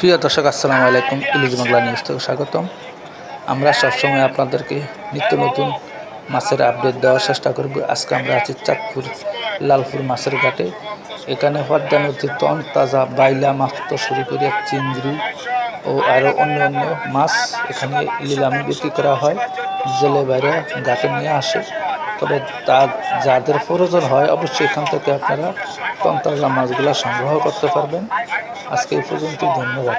প্রিয় দর্শক, আসসালামু আলাইকুম। ইলিশ বাংলা নিউজ থেকে স্বাগতম। আমরা সবসময় আপনাদেরকে নিত্য নতুন মাছের আপডেট দেওয়ার চেষ্টা করব। আজকে আমরা আছি চাঁদপুর লালপুর মাছের ঘাটে। এখানে পদ্মা নদীর তন, তাজা বাইলা মাছ তো শুরু করে, চিংড়ি ও আরও অন্য অন্য মাছ এখানে নিলামে বিক্রি করা হয়। জেলে বাইরে ঘাটে নিয়ে আসে। তবে তা যাদের প্রয়োজন হয় অবশ্যই এখান থেকে আপনারা তন্তাজা মাছগুলো সংগ্রহ করতে পারবেন আজকে এই পর্যন্তই ধন্যবাদ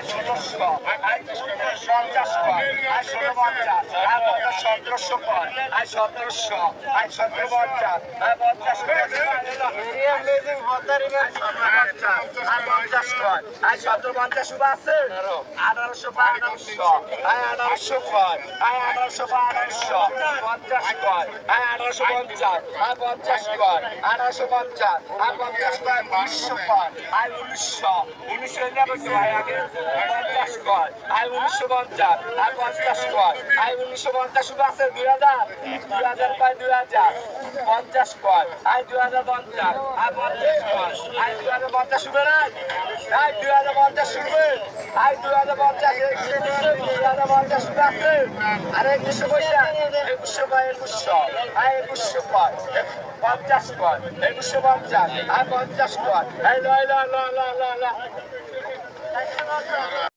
আই সতেরো পঞ্চাশ আছে? আঠারোশো পর আঠারোশো আই আঠারোশো আই আঠারোশো পর আঠারোশো পঞ্চাশ কয় আই আঠারোশো পঞ্চাশ। আই পঞ্চাশ কর আঠারোশো পঞ্চাশ। আই পঞ্চাশ কর উনিশশো পর আই উনিশশো। উনিশশো নেবে ভাই আগে। পঞ্চাশ কর আই উনিশশো পঞ্চাশ আই পঞ্চাশ কর আই উনিশশো পঞ্চাশ শুধু আছে দুই হাজার দুই হাজার পাই দুই হাজার পঞ্চাশ কর আই দুই হাজার পঞ্চাশ আই পঞ্চাশ কর আই দুই হাজার পঞ্চাশ শুনবে না আই দুই হাজার পঞ্চাশ শুনবে আই দুই হাজার পঞ্চাশ দুই হাজার পঞ্চাশ শুধু আছে আরে একুশশো পয়সা একুশশো কয় একুশশো আই একুশশো কর পঞ্চাশ কর একুশশো পঞ্চাশ আই পঞ্চাশ কর লয় লয় লয়